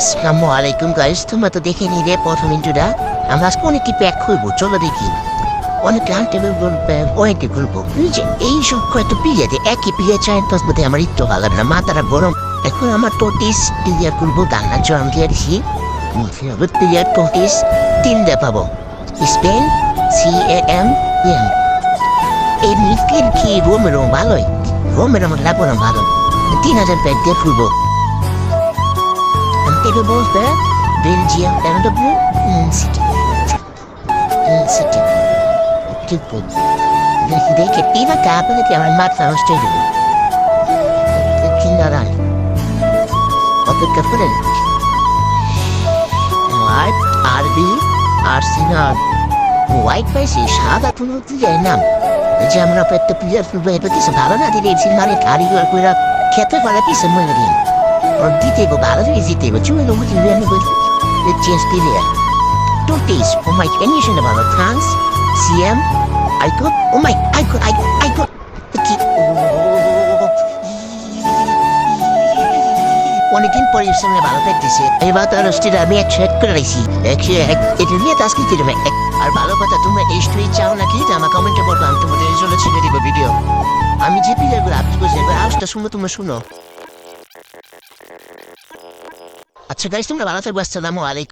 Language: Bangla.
আসসালামু আলাইকুম গাইস তোমরা তো দেখে নিলে প্রথম ইন্টুটা আমরা আজকে অনেকটি প্যাক খুলবো চলো দেখি। অনেক ওয়েটে খুলবো যে, এই সব কয়েকটা একই চাই তো আমার একটু ভালো না। মাথাটা গরম। এখন আমার টোটিস জল দিয়ে টোটিস তিনটে পাবো। Spain C A M M এই মিস্ত্রির কি রোমের ভালোই? রোমের আমার লাগবো না ভালো। তিন হাজার প্যাক দিয়ে খুলবো Antiguo Bolsbe, Belgium, NW, City. City. Tipo, দেখি che prima capo che chiama il mazzo allo studio. Generale. Ho per capire. White, RB, Arsenal. White পাইছি সাদা কোনো প্লেয়ার নাম যে আমরা প্লেয়ার ফুটবল এটা কিছু ভালো না দিলে মানে কারিগর করে খেতে পারে কিছু মনে দিন ওর দিতে গো ভালো করে দিতে গো চুয়ে গো মুখে নিয়ে নেব change player Tortis, oh my, any about France, CM, I could, oh my, I could, I I could. অনেকদিন পরে সামনে ভালো থাকতেছে এবার তো রোস্টের আমি এক সেট করে রাখছি একশো এক এটা নিয়ে আজকে দিলাম এক আর ভালো কথা তোমরা এই স্টোরি চাও নাকি আমার কমেন্টে বলব আমি তোমাদের জন্য ছেড়ে দিব ভিডিও আমি যে প্লেয়ারগুলো আপনি বলছি এবার আওয়াজটা শুনো তোমরা শুনো আচ্ছা গাইস তোমরা ভালো থাকবে আসসালামু আলাইকুম